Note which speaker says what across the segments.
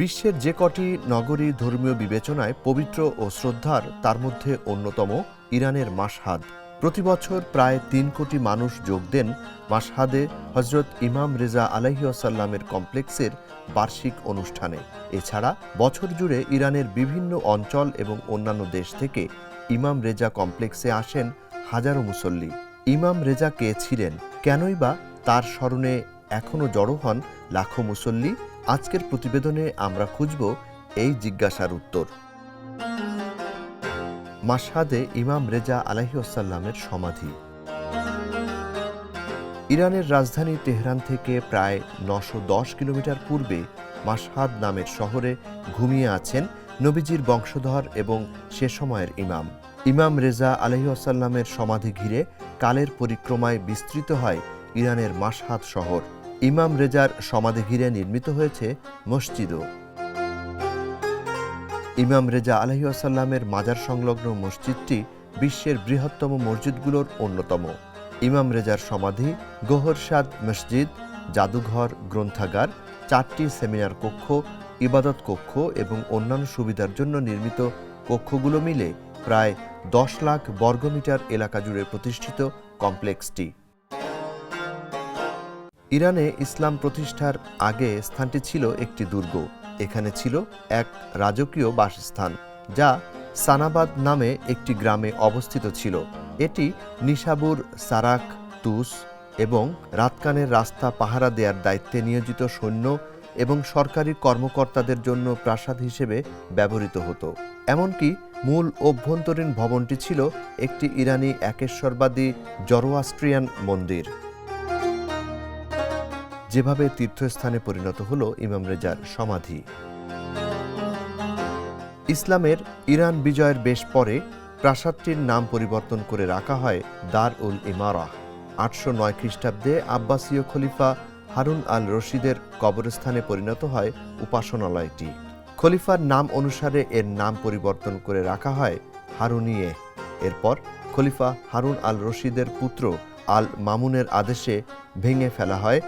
Speaker 1: বিশ্বের যে কটি নগরী ধর্মীয় বিবেচনায় পবিত্র ও শ্রদ্ধার, তার মধ্যে অন্যতম ইরানের মাসহাদ প্রতি বছর প্রায় তিন কোটি মানুষ যোগ দেন মাসহাদে হজরত ইমাম রেজা আলাইসাল্লামের কমপ্লেক্সের বার্ষিক অনুষ্ঠানে। এছাড়া বছর জুড়ে ইরানের বিভিন্ন অঞ্চল এবং অন্যান্য দেশ থেকে ইমাম রেজা কমপ্লেক্সে আসেন হাজারো মুসল্লি। ইমাম রেজা কে ছিলেন? কেনই বা তার স্মরণে এখনও জড়ো হন লাখো মুসল্লি আজকের প্রতিবেদনে আমরা খুঁজব এই জিজ্ঞাসার উত্তর। মাসহাদে ইমাম রেজা আলাহিউসাল্লামের সমাধি। ইরানের রাজধানী তেহরান থেকে প্রায় নশো দশ কিলোমিটার পূর্বে মাসহাদ নামের শহরে ঘুমিয়ে আছেন নবীজির বংশধর এবং সে সময়ের ইমাম। ইমাম রেজা আলহিউসাল্লামের সমাধি ঘিরে কালের পরিক্রমায় বিস্তৃত হয় ইরানের মাসহাদ শহর। ইমাম রেজার সমাধি ঘিরে নির্মিত হয়েছে মসজিদও। ইমাম রেজা আলহিউসাল্লামের মাজার সংলগ্ন মসজিদটি বিশ্বের বৃহত্তম মসজিদগুলোর অন্যতম। ইমাম রেজার সমাধি গোহরসাদ মসজিদ, জাদুঘর, গ্রন্থাগার, চারটি সেমিনার কক্ষ, ইবাদত কক্ষ এবং অন্যান্য সুবিধার জন্য নির্মিত কক্ষগুলো মিলে প্রায় দশ লাখ বর্গমিটার এলাকা জুড়ে প্রতিষ্ঠিত কমপ্লেক্সটি। ইরানে ইসলাম প্রতিষ্ঠার আগে স্থানটি ছিল একটি দুর্গ। এখানে ছিল এক রাজকীয় বাসস্থান, যা সানাবাদ নামে একটি গ্রামে অবস্থিত ছিল। এটি নিশাবুর, সারাক, তুস এবং রাতকানের রাস্তা পাহারা দেওয়ার দায়িত্বে নিয়োজিত সৈন্য এবং সরকারি কর্মকর্তাদের জন্য প্রাসাদ হিসেবে ব্যবহৃত হতো। এমনকি মূল অভ্যন্তরীণ ভবনটি ছিল একটি ইরানি একেশ্বরবাদী জরোয়াস্ট্রিয়ান মন্দির। যেভাবে তীর্থস্থানে পরিণত হল ইমাম রেজার সমাধি। ইসলামের ইরান বিজয়ের বেশ পরে প্রাসাদটির নাম পরিবর্তন করে রাখা হয় দার উল ইমারাহ। আটশো নয় খ্রিস্টাব্দে আব্বাসীয় খলিফা হারুন আল রশিদের কবরস্থানে পরিণত হয় উপাসনালয়টি। খলিফার নাম অনুসারে এর নাম পরিবর্তন করে রাখা হয় হারুনিয়ে। এরপর খলিফা হারুন আল রশিদের পুত্র আল মামুনের আদেশে ভেঙে ফেলা হয়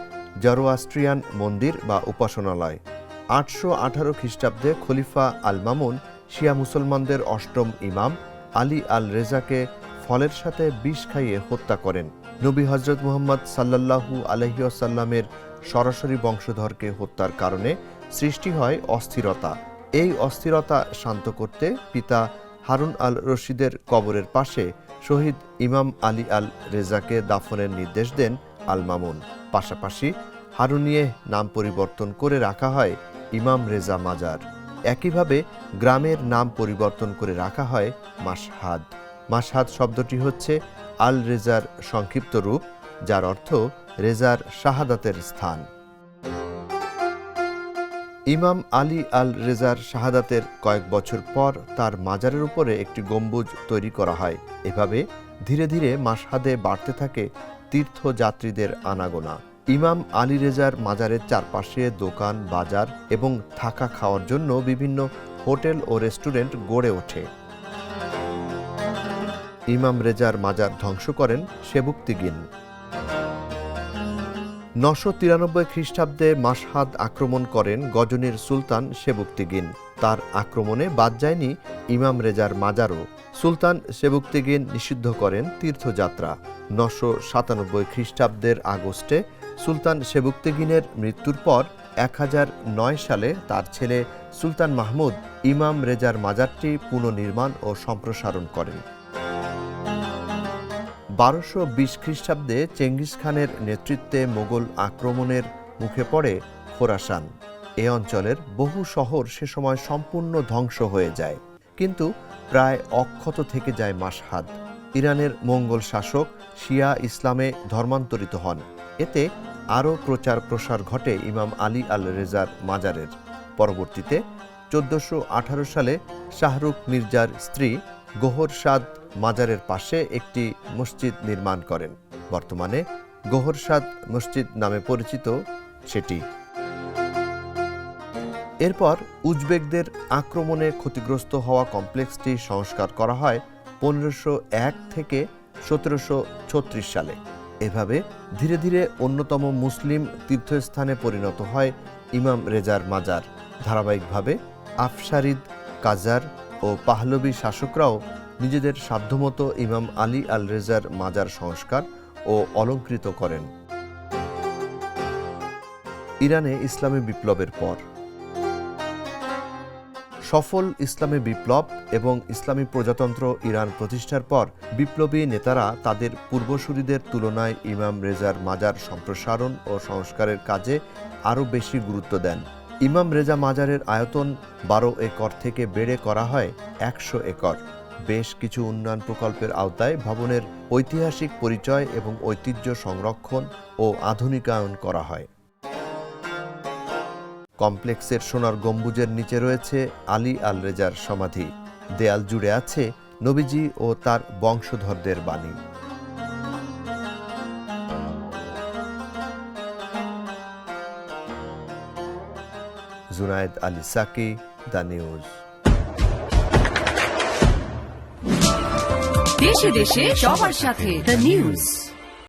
Speaker 1: জরোয়াস্ট্রিয়ান মন্দির বা উপাসনালয়। আটশো আঠারো খ্রিস্টাব্দে খলিফা আল মামুন শিয়া মুসলমানদের অষ্টম ইমাম আলী আল রেজাকে ফলের সাথে বিষ খাইয়ে হত্যা করেন। নবী হজরত মুহম্মদ সাল্লাল্লাহু আলহিউসাল্লামের সরাসরি বংশধরকে হত্যার কারণে সৃষ্টি হয় অস্থিরতা। এই অস্থিরতা শান্ত করতে পিতা হারুন আল রশিদের কবরের পাশে শহীদ ইমাম আলী আল রেজাকে দাফনের নির্দেশ দেন আল মামুন পাশাপাশি হারুনিয়ে নাম পরিবর্তন করে রাখা হয় ইমাম রেজা মাজার। একইভাবে গ্রামের নাম পরিবর্তন করে রাখা হয় মাসহাদ মাসহাদ শব্দটি হচ্ছে আল রেজার সংক্ষিপ্ত রূপ, যার অর্থ রেজার শাহাদাতের স্থান। ইমাম আলী আল রেজার শাহাদাতের কয়েক বছর পর তার মাজারের উপরে একটি গম্বুজ তৈরি করা হয়। এভাবে ধীরে ধীরে মাসহাদে বাড়তে থাকে তীর্থযাত্রীদের আনাগোনা। ইমাম আলী রেজার মাজারের চারপাশে দোকান, বাজার এবং থাকা খাওয়ার জন্য বিভিন্ন হোটেল ও রেস্টুরেন্ট গড়ে ওঠে। ইমাম রেজার মাজার ধ্বংস করেন সেবুক্তিগিন নশো তিরানব্বই খ্রিস্টাব্দে মাসহাদ আক্রমণ করেন গজনীর সুলতান সেবুক্তিগিন তার আক্রমণে বাদ যায়নি ইমাম রেজার মাজারও। সুলতান সেবুক্তিগিন নিষিদ্ধ করেন তীর্থযাত্রা। নশো সাতানব্বই খ্রিস্টাব্দের আগস্টে সুলতান সেবুক্তিগিনের মৃত্যুর পর এক হাজার নয় সালে তার ছেলে সুলতান মাহমুদ ইমাম রেজার মাজারটি পুনর্নির্মাণ ও সম্প্রসারণ করেন। বারোশো বিশ খ্রিস্টাব্দে চেঙ্গিস খানের নেতৃত্বে মোগল আক্রমণের মুখে পড়ে খোরাসান। এ অঞ্চলের বহু শহর সে সময় সম্পূর্ণ ধ্বংস হয়ে যায়। কিন্তু প্রায় অক্ষত থেকে যায় মাসহাদ। ইরানের মঙ্গল শাসক শিয়া ইসলামে ধর্মান্তরিত হন। এতে আরও প্রচার প্রসার ঘটে ইমাম আলী আল রেজার মাজারের। পরবর্তীতে চোদ্দশো সালে শাহরুখ মির্জার স্ত্রী গোহর সাদ মাজারের পাশে একটি মসজিদ নির্মাণ করেন। বর্তমানে গোহরসাদ মসজিদ নামে পরিচিত সেটি। এরপর উজবেকদের আক্রমণে ক্ষতিগ্রস্ত হওয়া কমপ্লেক্সটি সংস্কার করা হয় পনেরোশো এক থেকে সতেরোশো ছত্রিশ সালে। এভাবে ধীরে ধীরে অন্যতম মুসলিম তীর্থস্থানে পরিণত হয় ইমাম রেজার মাজার। ধারাবাহিকভাবে আফসারিদ কাজার ও পাহলবি শাসকরাও নিজেদের সাধ্যমতো ইমাম আলী আল রেজার মাজার সংস্কার ও অলঙ্কৃত করেন। ইরানে ইসলামী বিপ্লবের পর সফল ইসলামী বিপ্লব এবং ইসলামী প্রজাতন্ত্র ইরান প্রতিষ্ঠার পর বিপ্লবী নেতারা তাদের পূর্বসূরিদের তুলনায় ইমাম রেজার মাজার সম্প্রসারণ ও সংস্কারের কাজে আরও বেশি গুরুত্ব দেন। ইমাম রেজা মাজারের আয়তন বারো একর থেকে বেড়ে করা হয় একশো একর। বেশ কিছু উন্নয়ন প্রকল্পের আওতায় ভবনের ঐতিহাসিক পরিচয় এবং ঐতিহ্য সংরক্ষণ ও আধুনিকায়ন করা হয়। কমপ্লেক্সের সোনার গম্বুজের নিচে রয়েছে আলী আল রেজার সমাধি। দেয়াল জুড়ে আছে নবীজি ও তার বংশধরদের বাণী। Junaid Ali Saki, the news.
Speaker 2: দেশে দেশে সবার সাথে দ্য নিউজ।